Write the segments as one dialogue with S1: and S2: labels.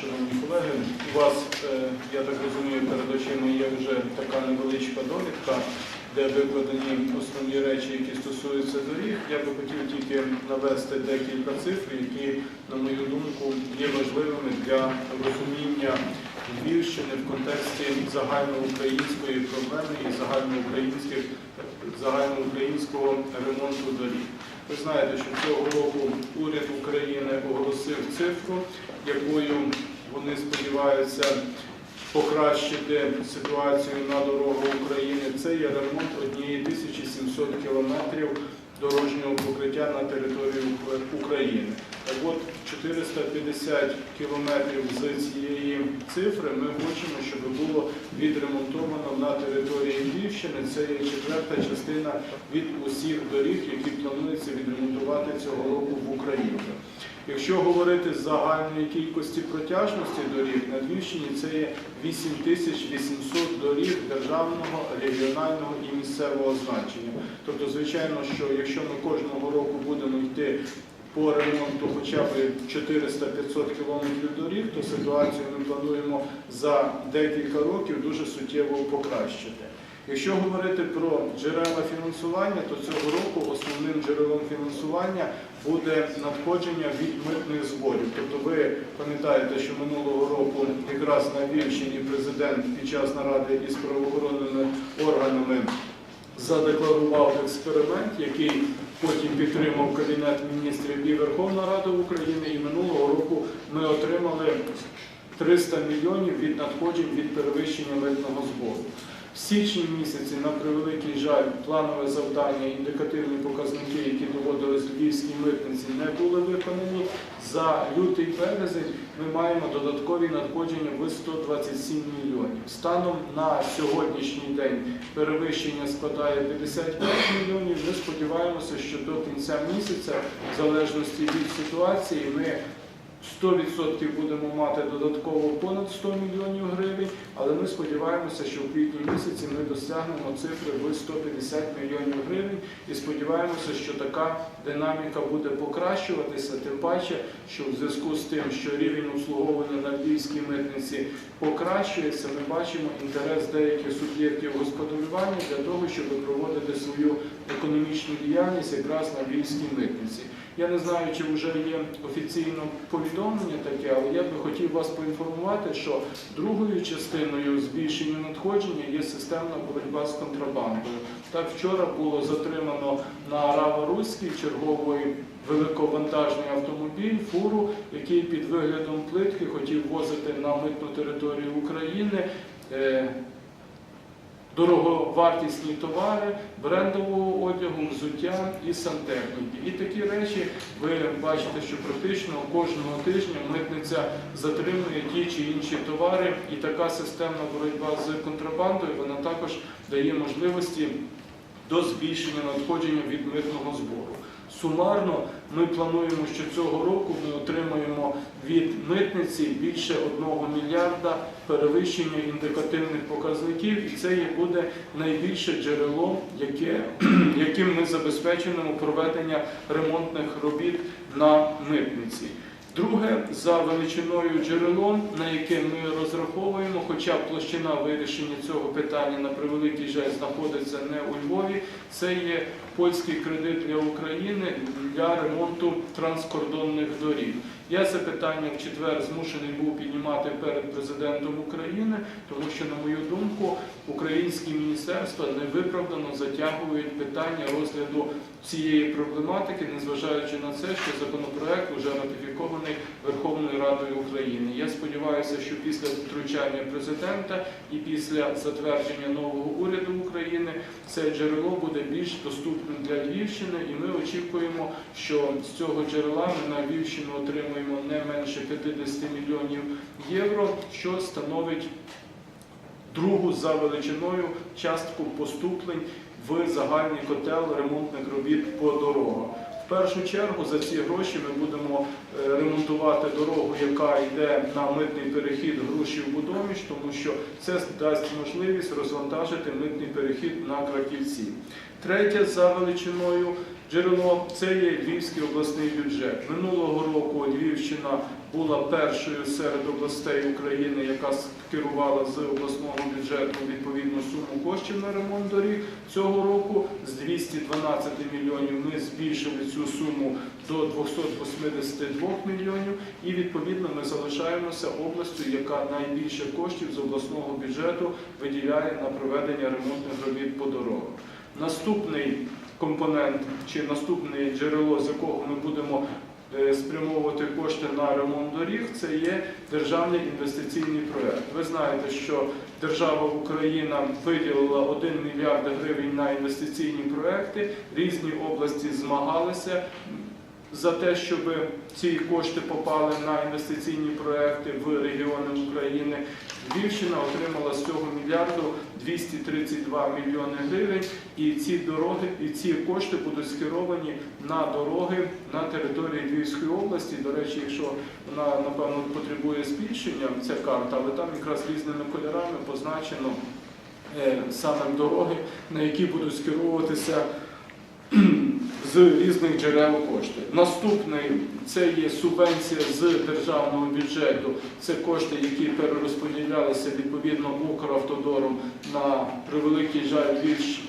S1: Шановні колеги, у вас, е, я так розумію, перед очима є вже така невеличка довідка, де викладені основні речі, які стосуються доріг. Я би хотів тільки навести декілька цифр, які, на мою думку, є важливими для розуміння Львівщини в контексті загальноукраїнської проблеми і загальноукраїнських загальноукраїнського ремонту доріг. Ви знаєте, що цього року уряд України оголосив цифру, якою вони сподіваються покращити ситуацію на дорогах України. Це є ремонт однієї 1700 кілометрів дорожнього покриття на території України. От 450 кілометрів з цієї цифри ми хочемо, щоб було відремонтовано на території Львівщини. Це є четверта частина від усіх доріг, які планується відремонтувати цього року в Україні. Якщо говорити з загальної кількості протяжності доріг на Львівщині, це є 8800 доріг державного, регіонального і місцевого значення. Тобто, звичайно, що якщо ми кожного року будемо йти по ремонту хоча б 400-500 кілометрів доріг, то ситуацію ми плануємо за декілька років дуже суттєво покращити. Якщо говорити про джерела фінансування, то цього року основним джерелом фінансування буде надходження від митних зборів. Тобто ви пам'ятаєте, що минулого року якраз на Львівщині президент під час наради із правоохоронними органами задекларував експеримент, який потім підтримав Кабінет міністрів і Верховна Рада України. І минулого року ми отримали 300 мільйонів від надходжень від перевищення митного збору. В січні місяці, на превеликий жаль, планове завдання, індикативні показники, які доводились Львівській митниці, не були виконані. За лютий березень ми маємо додаткові надходження в 127 мільйонів. Станом на сьогоднішній день перевищення складає 55 мільйонів. Ми сподіваємося, що до кінця місяця, в залежності від ситуації, ми 100% будемо мати додатково понад 100 мільйонів гривень, але ми сподіваємося, що в квітні місяці ми досягнемо цифри в 150 мільйонів гривень і сподіваємося, що така динаміка буде покращуватися, тим паче, що в зв'язку з тим, що рівень обслуговування на львівській митниці покращується, ми бачимо інтерес деяких суб'єктів господарювання для того, щоб проводити свою економічну діяльність якраз на львівській митниці. Я не знаю, чи вже є офіційно повідомлення таке, але я би хотів вас поінформувати, що другою частиною збільшення надходження є системна боротьба з контрабандою. Так, вчора було затримано на Рава-Руській черговий великовантажний автомобіль, фуру, який під виглядом плитки хотів возити на митну територію України. Дороговартісні товари, брендового одягу, взуття і сантехніки. І такі речі ви бачите, що практично кожного тижня митниця затримує ті чи інші товари, і така системна боротьба з контрабандою вона також дає можливості до збільшення надходження від митного збору. Сумарно ми плануємо, що цього року ми отримаємо від митниці більше 1 мільярда перевищення індикативних показників, і це є буде найбільше джерело, яке, яким ми забезпечимо проведення ремонтних робіт на митниці. Друге, за величиною джерелом, на яке ми розраховуємо, хоча площина вирішення цього питання на превеликий жаль знаходиться не у Львові, це є польський кредит для України для ремонту транскордонних доріг. Я це питання в четвер змушений був піднімати перед президентом України, тому що, на мою думку, українські міністерства невиправдано затягують питання розгляду цієї проблематики, незважаючи на це, що законопроект вже ратифікований Верховною Радою України. Я сподіваюся, що після втручання президента і після затвердження нового уряду України це джерело буде більш доступним для Львівщини, і ми очікуємо, що з цього джерела ми на Львівщину отримуємо не менше 50 мільйонів євро, що становить другу за величиною частку поступлень в загальний котел ремонтних робіт по дорогах. В першу чергу за ці гроші ми будемо е, ремонтувати дорогу, яка йде на митний перехід грушів Будоміч, тому що це дасть можливість розвантажити митний перехід на Краківці. Третє за величиною джерело це є Львівський обласний бюджет. Минулого року Львівщина була першою серед областей України, яка керувала з обласного бюджету відповідну суму коштів на ремонт доріг. Цього року з 212 мільйонів ми збільшили цю суму до 282 мільйонів, і відповідно ми залишаємося областю, яка найбільше коштів з обласного бюджету виділяє на проведення ремонтних робіт по дорогах. Наступний компонент чи наступне джерело, з якого ми будемо е, спрямовувати кошти на ремонт доріг, це є державний інвестиційний проект. Ви знаєте, що держава Україна виділила 1 мільярд гривень на інвестиційні проекти. Різні області змагалися за те, щоб ці кошти попали на інвестиційні проекти в регіони України. Львівщина отримала з цього мільярду 232 мільйони гривень, і ці дороги і ці кошти будуть скеровані на дороги на території Львівської області. До речі, якщо вона напевно потребує збільшення, ця карта, але там якраз різними кольорами позначено е, саме дороги, на які будуть скеровуватися з різних джерел кошти. Наступний це є субвенція з державного бюджету. Це кошти, які перерозподілялися відповідно Укравтодором на превеликий жаль Львівщ-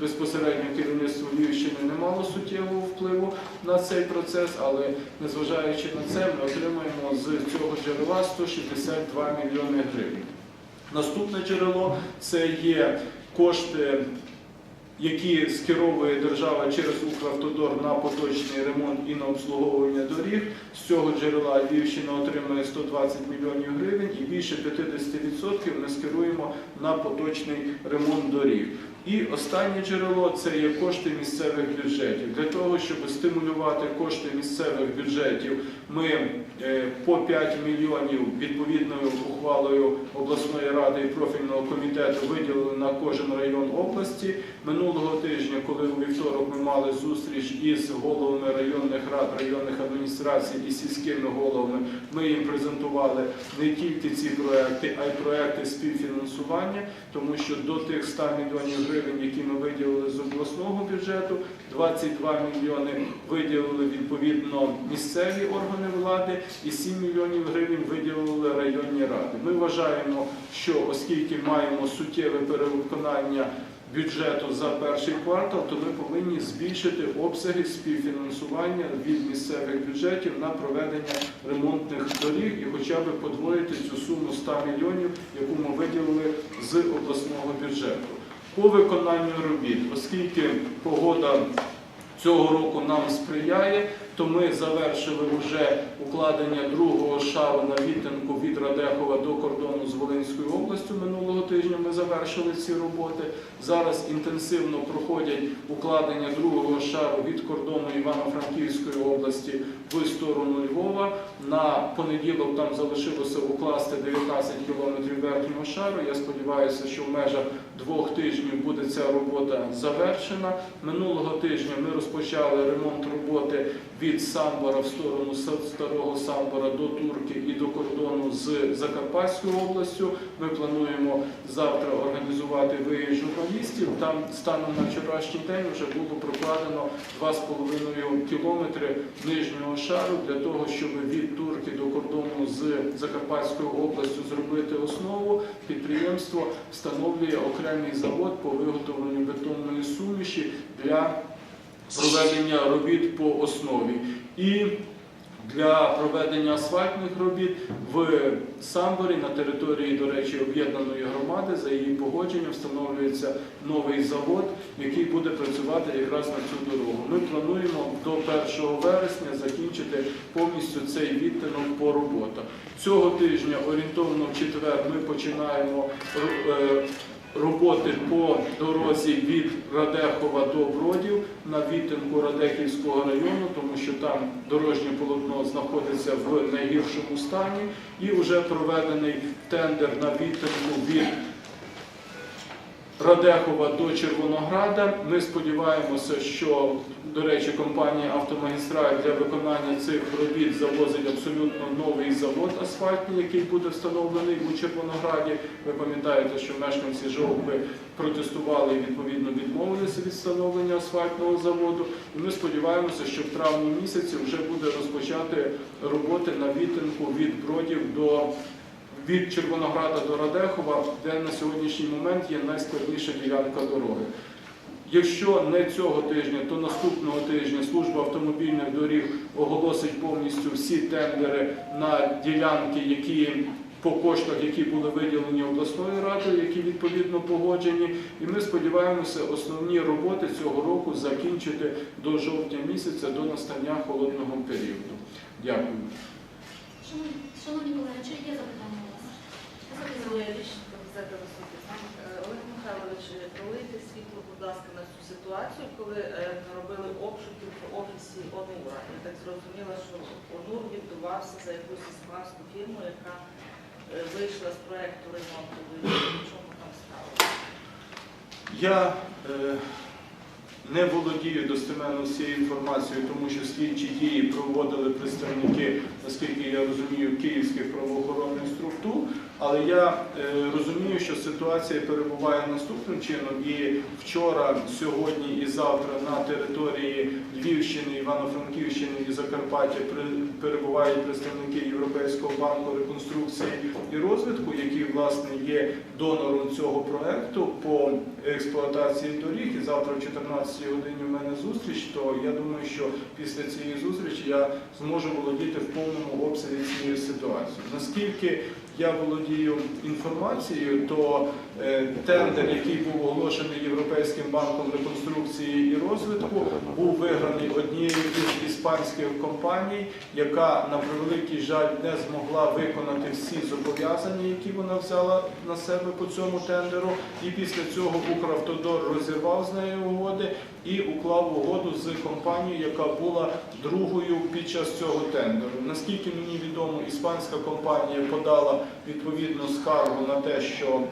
S1: безпосередньо керівництво Львівщини не мало суттєвого впливу на цей процес, але незважаючи на це, ми отримаємо з цього джерела 162 мільйони гривень. Наступне джерело це є кошти які скеровує держава через Укравтодор на поточний ремонт і на обслуговування доріг. З цього джерела Львівщина отримує 120 мільйонів гривень і більше 50% ми скеруємо на поточний ремонт доріг. І останнє джерело це є кошти місцевих бюджетів. Для того, щоб стимулювати кошти місцевих бюджетів, ми е, по 5 мільйонів відповідною ухвалою обласної ради і профільного комітету виділили на кожен район області. Минулого тижня, коли у вівторок ми мали зустріч із головами районних рад, районних адміністрацій і сільськими головами, ми їм презентували не тільки ці проекти, а й проекти співфінансування, тому що до тих 100 мільйонів гривень, які ми виділили з обласного бюджету, 22 мільйони виділили відповідно місцеві органи влади, і 7 мільйонів гривень виділили районні ради. Ми вважаємо, що оскільки маємо суттєве перевиконання бюджету за перший квартал, то ми повинні збільшити обсяги співфінансування від місцевих бюджетів на проведення ремонтних доріг і хоча б подвоїти цю суму 100 мільйонів, яку ми виділили з обласного бюджету. По виконанню робіт, оскільки погода цього року нам сприяє, то ми завершили вже укладення другого шару на відтинку від Радехова до кордону з Волинською областю. Минулого тижня ми завершили ці роботи. Зараз інтенсивно проходять укладення другого шару від кордону Івано-Франківської області в сторону Львова. На понеділок там залишилося укласти 19 кілометрів верхнього шару. Я сподіваюся, що в межах двох тижнів буде ця робота завершена. Минулого тижня ми розпочали ремонт роботи від Самбора в сторону старого Самбора до Турки і до кордону з Закарпатською областю. Ми плануємо завтра організувати виїзд журналістів. Там станом на вчорашній день вже було прокладено 2,5 кілометри нижнього шару для того, щоб від Турки до кордону з Закарпатською областю зробити основу. Підприємство встановлює окремий завод по виготовленню бетонної суміші для проведення робіт по основі. І для проведення асфальтних робіт в Самборі на території, до речі, об'єднаної громади за її погодженням встановлюється новий завод, який буде працювати якраз на цю дорогу. Ми плануємо до 1 вересня закінчити повністю цей відтинок по роботах. Цього тижня орієнтовно в четвер ми починаємо е, роботи по дорозі від Радехова до Бродів на відтинку Радехівського району, тому що там дорожнє полотно знаходиться в найгіршому стані, і вже проведений тендер на відтинку від Радехова до Червонограда. Ми сподіваємося, що, до речі, компанія Автомагістраль для виконання цих робіт завозить абсолютно новий завод асфальтний, який буде встановлений у Червонограді. Ви пам'ятаєте, що мешканці Жовкви протестували і відповідно відмовилися від встановлення асфальтного заводу. І ми сподіваємося, що в травні місяці вже буде розпочати роботи на відтинку від Бродів до від Червонограда до Радехова, де на сьогоднішній момент є найскладніша ділянка дороги. Якщо не цього тижня, то наступного тижня служба автомобільних доріг оголосить повністю всі тендери на ділянки, які по коштах, які були виділені обласною радою, які відповідно погоджені. І ми сподіваємося основні роботи цього року закінчити до жовтня місяця, до настання холодного періоду. Дякую.
S2: Шановні, колеги, чи є запитання
S3: Олег Михайлович, пролийте світло, будь ласка, на цю ситуацію, коли е, робили обшуки в офісі ОНУРа. Я так зрозуміла, що ОНУР відбувався за якусь іспанську фірму, яка е, вийшла з проекту ремонту. Чому там сталося?
S1: Я е, не володію достеменно всією інформацією, тому що слідчі дії проводили представники, наскільки я розумію, київських правоохоронних структур. Але я е, розумію, що ситуація перебуває наступним чином. І вчора, сьогодні і завтра на території Львівщини, Івано-Франківщини і Закарпаття при- перебувають представники Європейського банку реконструкції і розвитку, які власне є донором цього проекту по експлуатації доріг. І завтра о 14 годині в мене зустріч. То я думаю, що після цієї зустрічі я зможу володіти в повному обсязі цією ситуацією. Наскільки я володію інформацією, то е, тендер, який був оголошений Європейським банком реконструкції і розвитку, був виграний однією із іспанських компаній, яка на превеликий жаль не змогла виконати всі зобов'язання, які вона взяла на себе по цьому тендеру. І після цього Укравтодор розірвав з нею угоди і уклав угоду з компанією, яка була другою під час цього тендеру. Наскільки мені відомо, іспанська компанія подала відповідну скаргу на те, що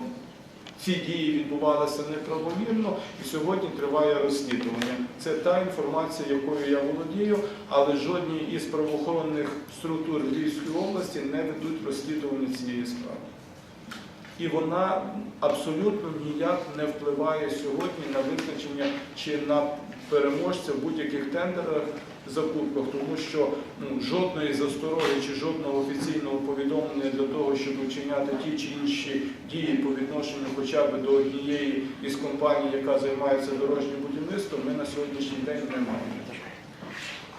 S1: ці дії відбувалися неправомірно, і сьогодні триває розслідування. Це та інформація, якою я володію, але жодні із правоохоронних структур Львівської області не ведуть розслідування цієї справи. І вона абсолютно ніяк не впливає сьогодні на визначення чи на переможця в будь-яких тендерах закупках, тому що ну, жодної застороги чи жодного офіційного повідомлення для того, щоб вчиняти ті чи інші дії по відношенню хоча б до однієї із компаній, яка займається дорожнім будівництвом, ми на сьогоднішній день не маємо.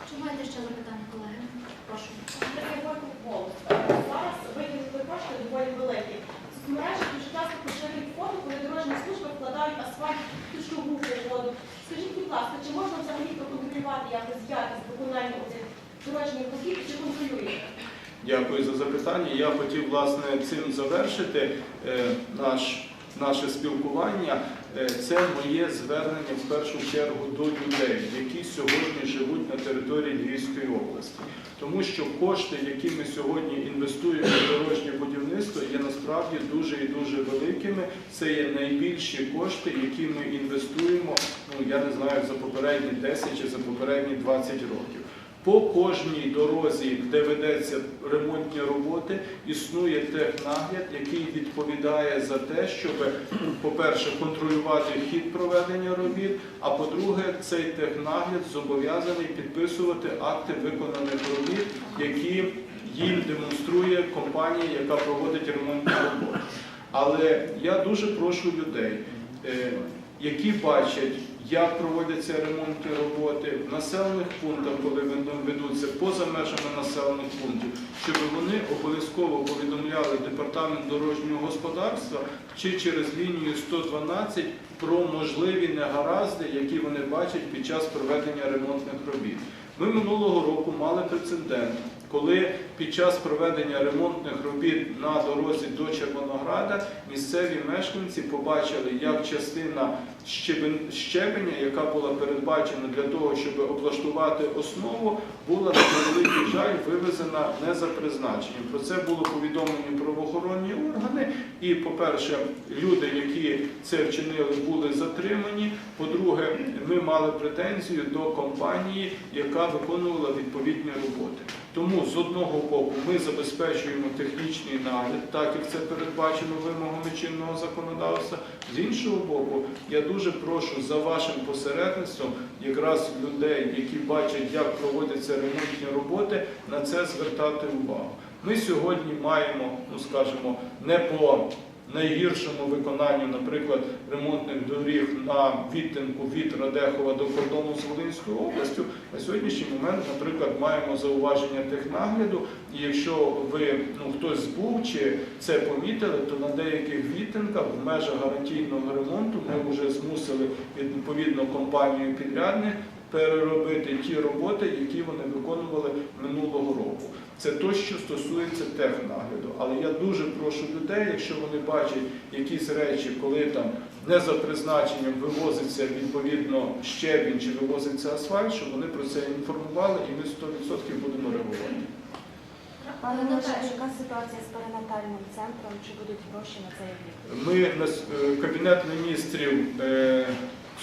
S2: Чи маєте ще запитання, колеги? Прошу.
S4: Зараз виділили кошти доволі великі. Соцмережі дуже часто поширюють фото, коли дорожні служби вкладають асфальт ключову воду. Скажіть, будь ласка, чи можна взагалі проконтролювати якось якість виконання цих дорожніх робіт, чи контролюєте?
S1: Дякую за запитання. Я хотів власне цим завершити е, наш, наше спілкування. Е, Це моє звернення в першу чергу до людей, які сьогодні живуть на території Львівської області. Тому що кошти, які ми сьогодні інвестуємо в дорожнє будівництво, є насправді дуже і дуже великими. Це є найбільші кошти, які ми інвестуємо, ну я не знаю, за попередні 10 чи за попередні 20 років. По кожній дорозі, де ведеться ремонтні роботи, існує технагляд, який відповідає за те, щоб, по-перше, контролювати хід проведення робіт, а по-друге, цей технагляд зобов'язаний підписувати акти виконаних робіт, які їм демонструє компанія, яка проводить ремонтні роботи. Але я дуже прошу людей, е, які бачать, як проводяться ремонтні роботи в населених пунктах, коли ведуться поза межами населених пунктів, щоб вони обов'язково повідомляли департамент дорожнього господарства чи через лінію 112 про можливі негаразди, які вони бачать під час проведення ремонтних робіт. Ми минулого року мали прецедент, коли під час проведення ремонтних робіт на дорозі до Червонограда місцеві мешканці побачили, як частина щебен- щебеня, яка була передбачена для того, щоб облаштувати основу, була на превеликий жаль вивезена не за призначенням. Про це було повідомлені правоохоронні органи. І, по-перше, люди, які це вчинили, були затримані. По-друге, ми мали претензію до компанії, яка виконувала відповідні роботи. Тому з одного боку ми забезпечуємо технічний нагляд, так як це передбачено вимогами чинного законодавства. З іншого боку, я дуже прошу за вашим посередництвом якраз людей, які бачать, як проводяться ремонтні роботи, на це звертати увагу. Ми сьогодні маємо, ну скажімо, не по найгіршому виконанню, наприклад, ремонтних доріг на відтинку від Радехова до кордону з Волинською областю. На сьогоднішній момент, наприклад, маємо зауваження технагляду, і якщо ви ну хтось був чи це помітили, то на деяких відтинках в межах гарантійного ремонту ми вже змусили відповідно компанію підрядних переробити ті роботи, які вони виконували минулого року. Це то, що стосується технагляду. Але я дуже прошу людей, якщо вони бачать якісь речі, коли там не за призначенням вивозиться відповідно щебінь чи вивозиться асфальт, щоб вони про це інформували, і ми 100% будемо реагувати.
S5: Пане Мише, яка ситуація з перинатальним центром? Чи будуть гроші на цей рік?
S1: Ми на е, Кабінет міністрів е,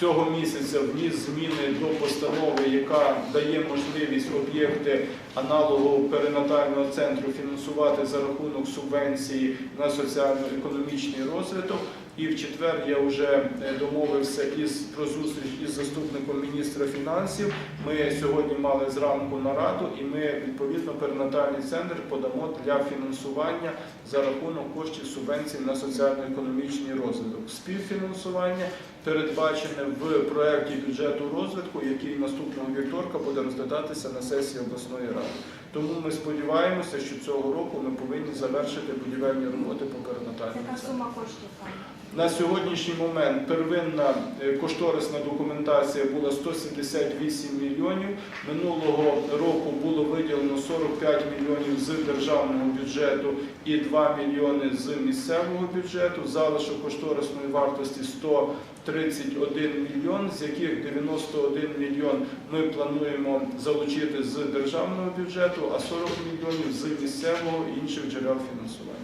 S1: цього місяця вніс зміни до постанови, яка дає можливість об'єкти аналогу перинатального центру фінансувати за рахунок субвенції на соціально-економічний розвиток. І в четвер я вже е, домовився із про зустріч із заступником міністра фінансів. Ми сьогодні мали зранку нараду, і ми відповідно перинатальний центр подамо для фінансування за рахунок коштів субвенцій на соціально-економічний розвиток. Співфінансування передбачене в проєкті бюджету розвитку, який наступного вівторка буде розглядатися на сесії обласної ради. Тому ми сподіваємося, що цього року ми повинні завершити будівельні роботи по перинатальному
S5: Яка сума коштів?
S1: На сьогоднішній момент первинна е, кошторисна документація була 178 мільйонів. Минулого року було виділено 45 мільйонів з державного бюджету і 2 мільйони з місцевого бюджету. Залишок кошторисної вартості 131 мільйон, з яких 91 мільйон ми плануємо залучити з державного бюджету, а 40 мільйонів з місцевого і інших джерел фінансування.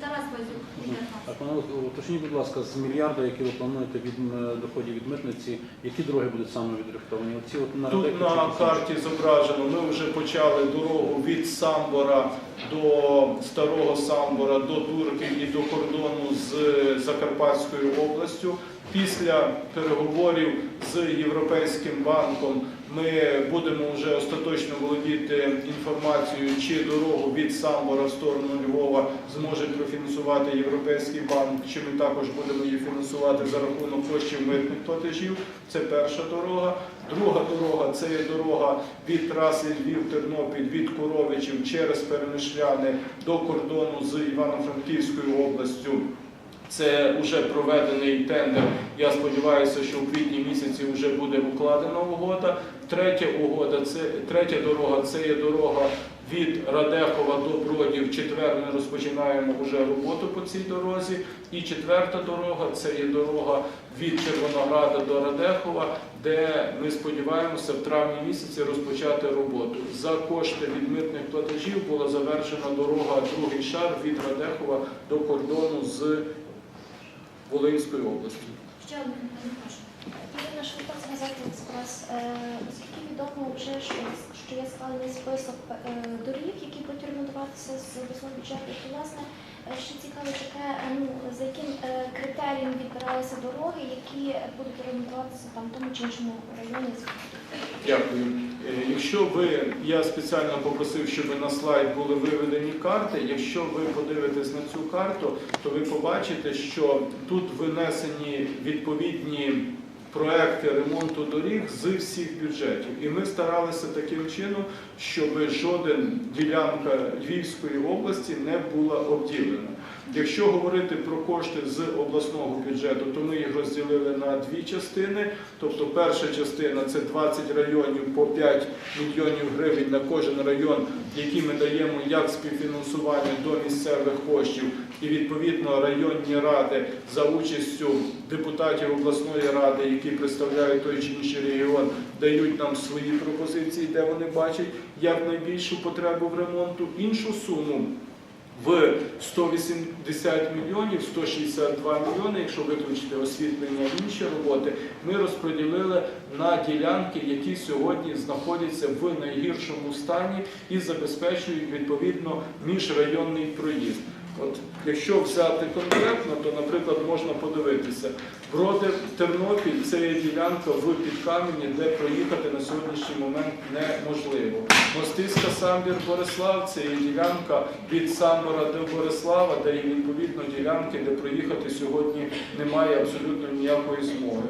S2: Тарас Базюк,
S6: уточніть, будь ласка, з мільярда, які ви плануєте від доходів від митниці, які дороги будуть саме відрихтовані? Оці от на
S1: Тут на карті зображено, ми вже почали дорогу від Самбора до Старого Самбора, до Турки і до кордону з Закарпатською областю. Після переговорів з Європейським банком ми будемо вже остаточно володіти інформацією, чи дорогу від Самбора в сторону Львова зможе профінансувати Європейський банк, чи ми також будемо її фінансувати за рахунок коштів митних платежів. Це перша дорога. Друга дорога це є дорога від траси Львів-Тернопіль від Коровичів через Перемишляни до кордону з Івано-Франківською областю. Це вже проведений тендер. Я сподіваюся, що в квітні місяці вже буде укладена угода. Третя угода це третя дорога. Це є дорога від Радехова до Бродів. Четвер ми розпочинаємо вже роботу по цій дорозі. І четверта дорога це є дорога від Червонограда до Радехова, де ми сподіваємося в травні місяці розпочати роботу. За кошти від митних платежів була завершена дорога другий шар від Радехова до кордону з Волинською області.
S2: ще одне питання, прошу.
S7: Ірина Швидко з газети «Експрес». Оскільки відомо вже, що, є схвалений список е, доріг, які будуть ремонтуватися з обласного бюджету, то власне ще цікаво таке, е, ну, за яким е, критерієм відбиралися дороги, які будуть ремонтуватися там тому чи іншому районі.
S1: Дякую. Е, Якщо ви, я спеціально попросив, щоб на слайд були виведені карти. Якщо ви подивитесь на цю карту, то ви побачите, що тут винесені відповідні проекти ремонту доріг з всіх бюджетів. І ми старалися таким чином, щоб жоден ділянка Львівської області не була обділена. Якщо говорити про кошти з обласного бюджету, то ми їх розділили на дві частини. Тобто перша частина це 20 районів по 5 мільйонів гривень на кожен район, які ми даємо як співфінансування до місцевих коштів, і відповідно районні ради за участю депутатів обласної ради, які представляють той чи інший регіон, дають нам свої пропозиції, де вони бачать як найбільшу потребу в ремонту. Іншу суму в 180 мільйонів, 162 мільйони, якщо виключити освітлення і інші роботи, ми розподілили на ділянки, які сьогодні знаходяться в найгіршому стані і забезпечують відповідно міжрайонний проїзд. От якщо взяти конкретно, то, наприклад, можна подивитися. Броди Тернопіль це є ділянка в Підкам'яні, де проїхати на сьогоднішній момент неможливо. Мостиська Самбір Борислав це є ділянка від Самбора до Борислава, де є відповідно ділянки, де проїхати сьогодні немає абсолютно ніякої змоги.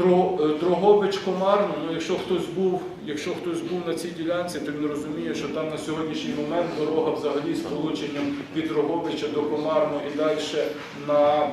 S1: Е, Дрогобич Комарно, ну якщо хтось був, якщо хтось був на цій ділянці, то він розуміє, що там на сьогоднішній момент дорога взагалі з полученням від Дрогобича до Комарно і далі на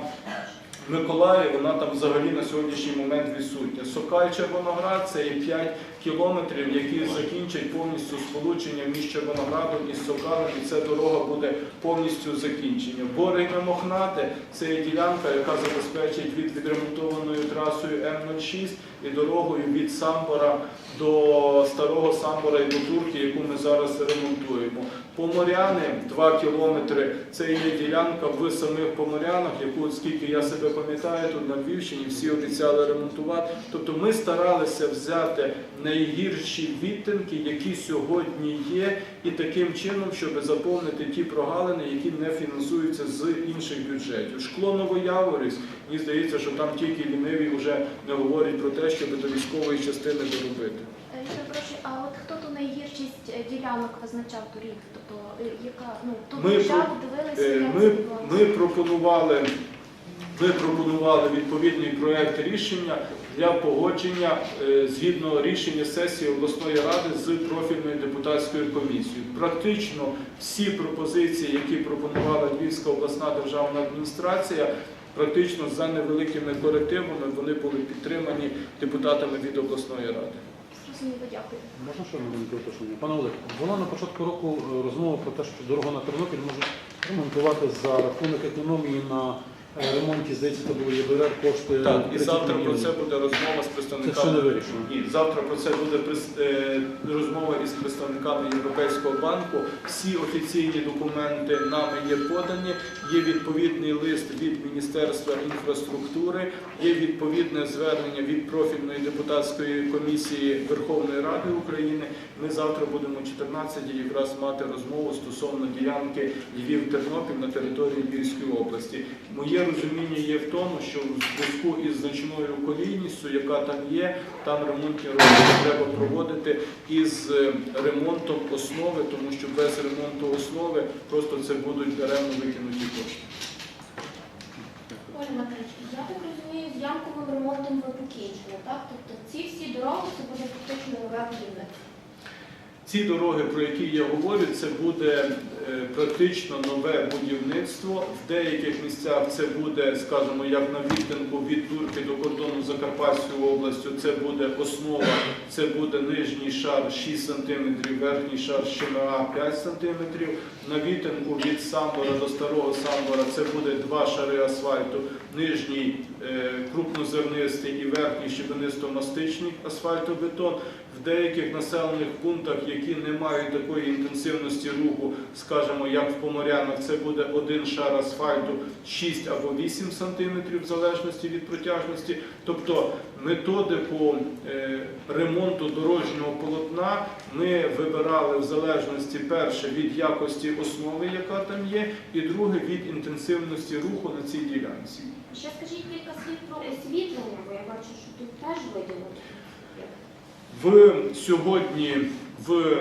S1: Миколаїв, вона там взагалі на сьогоднішній момент відсутня. Сокальча Воноград це є 5 кілометрів, які закінчать повністю сполучення між Червоноградом і Сокалем, і ця дорога буде повністю закінчення. Борина Мохнате це є ділянка, яка забезпечить від відремонтованою трасою М06 і дорогою від Самбора до Старого Самбора і до Турки, яку ми зараз ремонтуємо. Поморяни 2 кілометри. Це є ділянка в самих Поморянах, яку, скільки я себе пам'ятаю, тут на Львівщині всі обіцяли ремонтувати. Тобто ми старалися взяти найгірші відтинки, які сьогодні є, і таким чином, щоб заповнити ті прогалини, які не фінансуються з інших бюджетів. Шкло Новояворівськ, мені здається, що там тільки ліниві вже не говорять про те, щоб до військової частини доробити.
S7: Е, а от хто ту найгіршість е, ділянок визначав доріг? Тобто, е, яка, ну, тут
S1: Ми
S7: дивилися,
S1: Ми, ми пропонували. Ми пропонували відповідний проект рішення для погодження е, згідно рішення сесії обласної ради з профільною депутатською комісією. Практично всі пропозиції, які пропонувала Львівська обласна державна адміністрація, практично за невеликими корективами вони були підтримані депутатами від обласної ради.
S7: Зрозуміло, дякую.
S6: Можна ще маленьке уточнення? Пане Олег, була на початку року е, розмова про те, що дорога на Тернопіль може ремонтувати за рахунок економії на ремонті, здається, це було ЄБР, коштує
S1: Так, і
S6: 30
S1: завтра про
S6: мільйонів.
S1: це буде розмова з
S6: Це
S1: представниками.
S6: ще не вирішено.
S1: Ні, завтра про це буде прис- е, розмова із представниками Європейського банку. Всі офіційні документи нами є подані. Є відповідний лист від Міністерства інфраструктури, є відповідне звернення від профільної депутатської комісії Верховної Ради України. Ми завтра будемо о 14 якраз мати розмову стосовно ділянки Львів-Тернопіль на території Львівської області. Моє розуміння є в тому, що в зв'язку із значною колійністю, яка там є, там ремонтні роботи треба проводити із е, ремонтом основи, тому що без ремонту основи просто це будуть даремно викинуті кошти.
S7: Оля Матвійович, я так розумію, з ямковим ремонтом ви покінчили, так? Тобто ці всі дороги це буде фактично нове будівництво.
S1: Ці дороги, про які я говорю, це буде практично нове будівництво. В деяких місцях це буде, скажімо, як на відтинку від Турки до кордону Закарпатською областю. Це буде основа, це буде нижній шар 6 см, верхній шар щемера 5 см. На відтинку від Самбора до Старого Самбора це буде два шари асфальту, нижній е, крупнозернистий і верхній щебенисто-мастичний асфальтобетон. В деяких населених пунктах, які не мають такої інтенсивності руху, скажімо, як в Поморянах, це буде один шар асфальту 6 або 8 сантиметрів в залежності від протяжності. Тобто методику по ремонту дорожнього полотна ми вибирали в залежності перше від якості основи, яка там є, і друге від інтенсивності руху на цій ділянці.
S7: Ще скажіть кілька слів про освітлення, бо я бачу, що тут теж виділено.
S1: В сьогодні в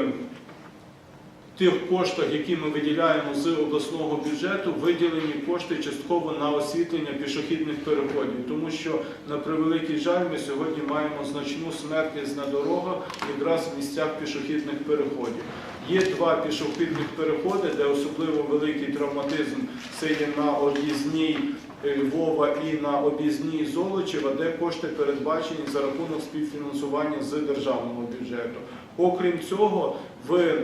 S1: тих коштах, які ми виділяємо з обласного бюджету, виділені кошти частково на освітлення пішохідних переходів, тому що на превеликий жаль, ми сьогодні маємо значну смертність на дорогах якраз в місцях пішохідних переходів. Є два пішохідних переходи, де особливо великий травматизм це на об'їзній е, Львова і на об'їзній Золочева, де кошти передбачені за рахунок співфінансування з державного бюджету. Окрім цього, в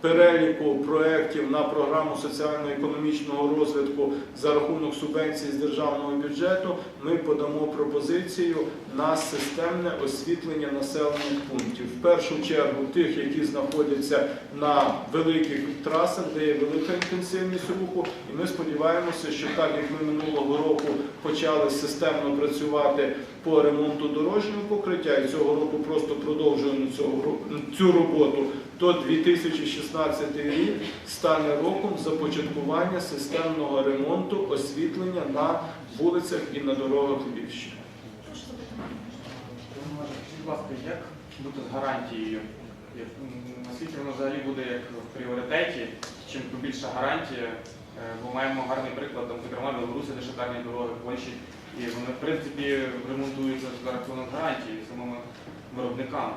S1: переліку проєктів на програму соціально-економічного розвитку за рахунок субвенцій з державного бюджету ми подамо пропозицію на системне освітлення населених пунктів. В першу чергу тих, які знаходяться на великих трасах, де є велика інтенсивність руху. І ми сподіваємося, що так як ми минулого року почали системно працювати по ремонту дорожнього покриття, і цього року просто продовжуємо цю роботу, то 2016 рік стане роком започаткування системного ремонту освітлення на вулицях і на дорогах Львівщини.
S2: Прошу запитання.
S8: Будь ласка, як бути з гарантією? Наскільки воно взагалі буде як в пріоритеті, чим більша гарантія? Е, Бо маємо гарний приклад, там, зокрема, Білорусі, де шикарні дороги, Польщі, і вони, в принципі, ремонтуються за рахунок гарантії самими виробниками.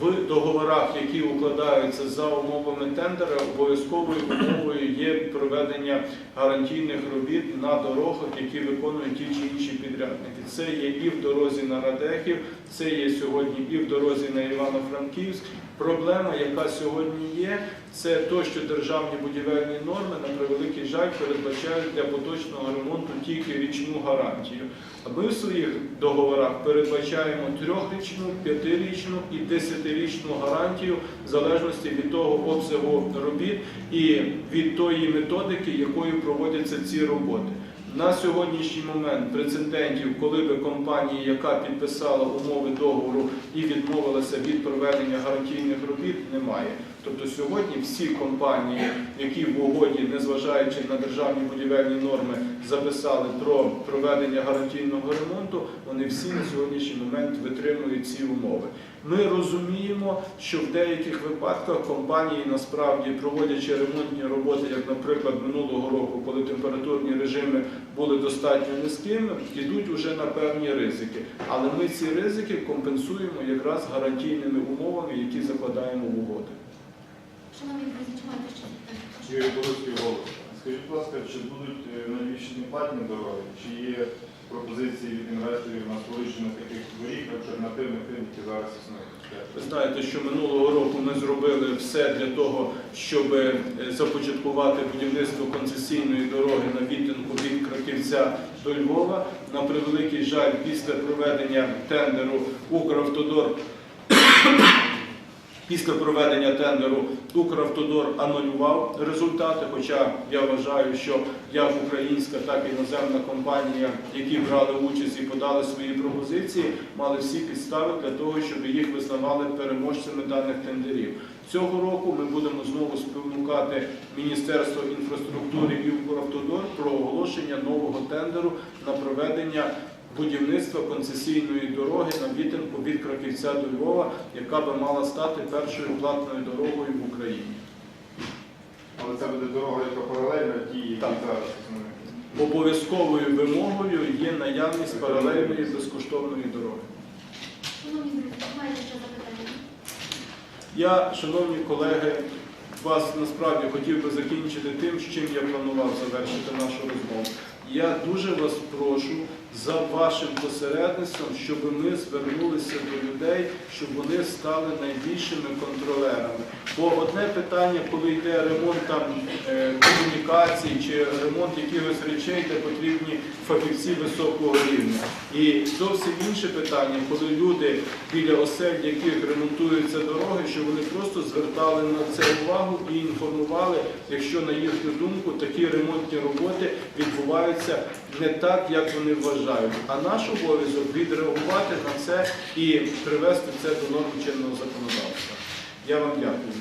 S1: В договорах, які укладаються за умовами тендера, обов'язковою умовою є проведення гарантійних робіт на дорогах, які виконують ті чи інші підрядники. Це є і в дорозі на Радехів, це є сьогодні і в дорозі на Івано-Франківськ. Проблема, яка сьогодні є, це то, що державні будівельні норми на превеликий жаль передбачають для поточного ремонту тільки річну гарантію. А ми в своїх договорах передбачаємо трьохрічну, п'ятирічну і десятирічну гарантію в залежності від того обсягу робіт і від тої методики, якою проводяться ці роботи. На сьогоднішній момент прецедентів, коли би компанія, яка підписала умови договору і відмовилася від проведення гарантійних робіт, немає. Тобто сьогодні всі компанії, які в угоді, незважаючи на державні будівельні норми, записали про проведення гарантійного ремонту, вони всі на сьогоднішній момент витримують ці умови. Ми розуміємо, що в деяких випадках компанії насправді проводячи ремонтні роботи, як, наприклад, минулого року, коли температурні режими були достатньо низькими, йдуть уже на певні ризики. Але ми ці ризики компенсуємо якраз гарантійними умовами, які закладаємо в угоди.
S2: Шановні друзі, чи маєте ще запитання?
S9: Юрій Борисович голос. Скажіть, будь ласка, чи будуть е, на Львівщині платні дороги? Чи є пропозиції від інвесторів на спорудження таких доріг, альтернативних тим, які зараз існують?
S1: Ви знаєте, що минулого року ми зробили все для того, щоб е, започаткувати будівництво концесійної дороги на відтинку від Краківця до Львова. На превеликий жаль, після проведення тендеру Укравтодор Після проведення тендеру Укравтодор анулював результати, хоча я вважаю, що як українська, так і іноземна компанія, які брали участь і подали свої пропозиції, мали всі підстави для того, щоб їх визнавали переможцями даних тендерів. Цього року ми будемо знову спонукати Міністерство інфраструктури і Укравтодор про оголошення нового тендеру на проведення будівництва концесійної дороги на відтинку від Краківця до Львова, яка би мала стати першою платною дорогою в Україні.
S9: Але це буде дорога, яка паралельна тій, які
S1: Так.
S9: зараз.
S1: Обов'язковою вимогою є наявність паралельної безкоштовної дороги.
S2: Шановні друзі, маєте ще запитання?
S1: Я, шановні колеги, вас насправді хотів би закінчити тим, з чим я планував завершити нашу розмову. Я дуже вас прошу за вашим посередництвом, щоб ми звернулися до людей, щоб вони стали найбільшими контролерами. Бо одне питання, коли йде ремонт там е, комунікацій чи ремонт якихось речей, де потрібні фахівці високого рівня. І зовсім інше питання, коли люди біля осель, яких ремонтуються дороги, щоб вони просто звертали на це увагу і інформували, якщо на їхню думку такі ремонтні роботи відбуваються не так, як вони вважають. А наш обов'язок відреагувати на це і привести це до норм чинного законодавства. Я вам дякую.